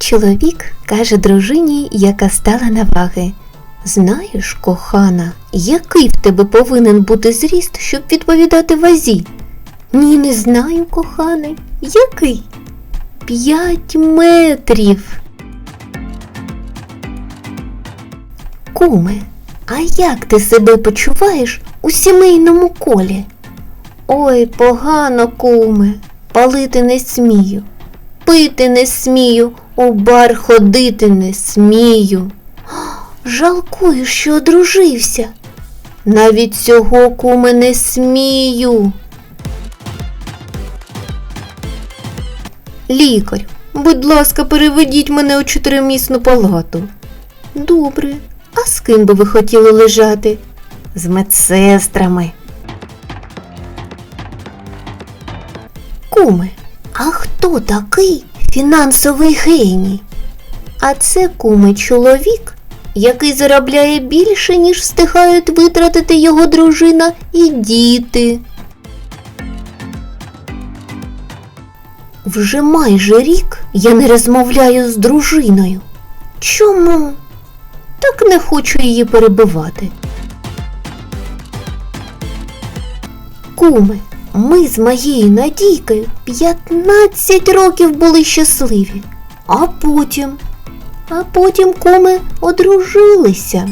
Чоловік каже дружині, яка стала на ваги. Знаєш, кохана, який в тебе повинен бути зріст, щоб відповідати вазі? Ні, не знаю, коханий. Який? П'ять метрів. Куме, а як ти себе почуваєш у сімейному колі? Ой, погано, куме, палити не смію, пити не смію, у бар ходити не смію. Жалкую, що одружився. Навіть цього куме не смію. Лікар, будь ласка, переведіть мене у чотиримісну палату. Добре, а з ким би ви хотіли лежати? З медсестрами. Куме, а хто такий фінансовий геній? А це куме чоловік, який заробляє більше, ніж встигають витратити його дружина і діти. Вже майже рік я не розмовляю з дружиною. Чому? Так не хочу її перебивати. Куме, ми з моєю Надійкою 15 років були щасливі, а потім, а потім коми одружилися.